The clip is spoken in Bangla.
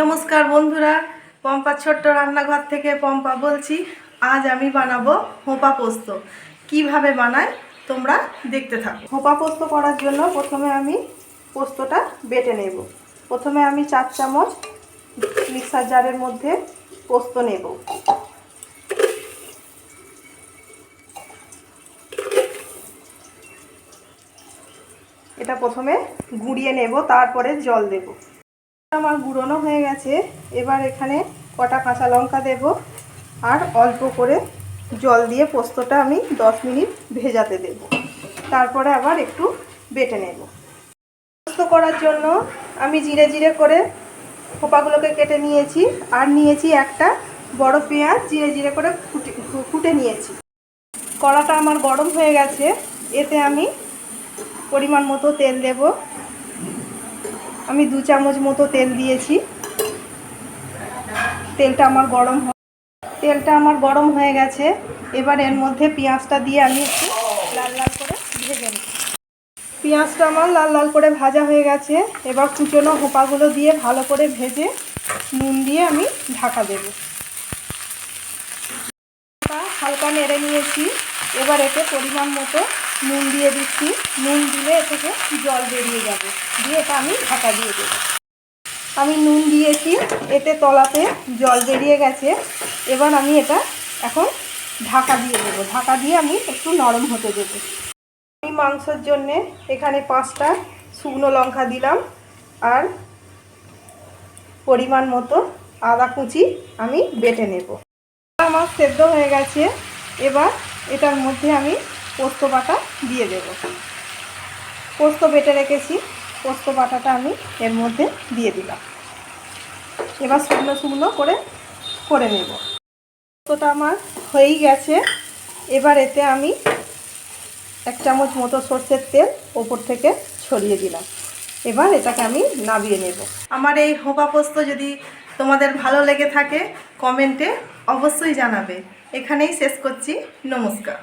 নমস্কার বন্ধুরা পম্পা ছোট্ট রান্নাঘর থেকে পম্পা বলছি, আজ আমি বানাবো হোপা পোস্ত। কীভাবে বানায় তোমরা দেখতে থাকো। হোপা পোস্ত করার জন্য প্রথমে আমি পোস্তটা বেটে নেব। প্রথমে আমি চার চামচ মিক্সার জারের মধ্যে পোস্ত নেব। এটা প্রথমে গুঁড়িয়ে নেব, তারপরে জল দেব। আমার গুঁড়োনো হয়ে গেছে। এবার এখানে কটা কাঁচা লঙ্কা দেব আর অল্প করে জল দিয়ে পোস্তটা আমি 10 মিনিট ভেজাতে দেব। তারপরে আবার একটু বেটে নেব। পোস্ত করার জন্য আমি জিরে জিরে করে খোপাগুলোকে কেটে নিয়েছি আর নিয়েছি একটা বড় পেঁয়াজ জিরে জিরে করে ফুটে ফুটে নিয়েছি। কড়াটা আমার গরম হয়ে গেছে। এতে আমি পরিমাণ মতো তেল দেব। আমি দু চামচ মতো তেল দিয়েছি। তেলটা আমার গরম তেলটা আমার গরম হয়ে গেছে। এবার এর মধ্যে পেঁয়াজটা দিয়ে আমি একটু লাল লাল করে ভেজে নিই পেঁয়াজটা আমার লাল লাল করে ভাজা হয়ে গেছে। এবার কুচনো হোপাগুলো দিয়ে ভালো করে ভেজে নুন দিয়ে আমি ঢাকা দেব। হালকা নেড়ে নিয়েছি। এবার এতে পরিমাণ মতো নুন দিয়ে দিচ্ছি। নুন দিলে এ থেকে জল বেরিয়ে যাবে। দিয়ে এটা আমি ঢাকা দিয়ে দেবো। আমি নুন দিয়েছি, এতে তলাতে জল বেরিয়ে গেছে। এবার আমি এটা এখন ঢাকা দিয়ে দেবো। ঢাকা দিয়ে আমি একটু নরম হতে দেবো। আমি মাংসর জন্যে এখানে পাঁচটা শুকনো লঙ্কা দিলাম আর পরিমাণ মতো আদা কুচি আমি বেটে নেব। আমার সেদ্ধ হয়ে গেছে। এবার এটার মধ্যে আমি পোস্ত বাটা দিয়ে দেব। পোস্ত বেটে রেখেছি, পোস্ত বাটাটা আমি এর মধ্যে দিয়ে দিলাম। এবার শুকনো শুকনো করে করে নেব। পোস্তটা আমার হয়েই গেছে। এবার এতে আমি এক চামচ মতো সর্ষের তেল ওপর থেকে ছড়িয়ে দিলাম। এবার এটাকে আমি নাবিয়ে নেব। আমার এই হোপা পোস্ত যদি তোমাদের ভালো লেগে থাকে, কমেন্টে অবশ্যই জানাবে। এখানেই শেষ করছি। নমস্কার।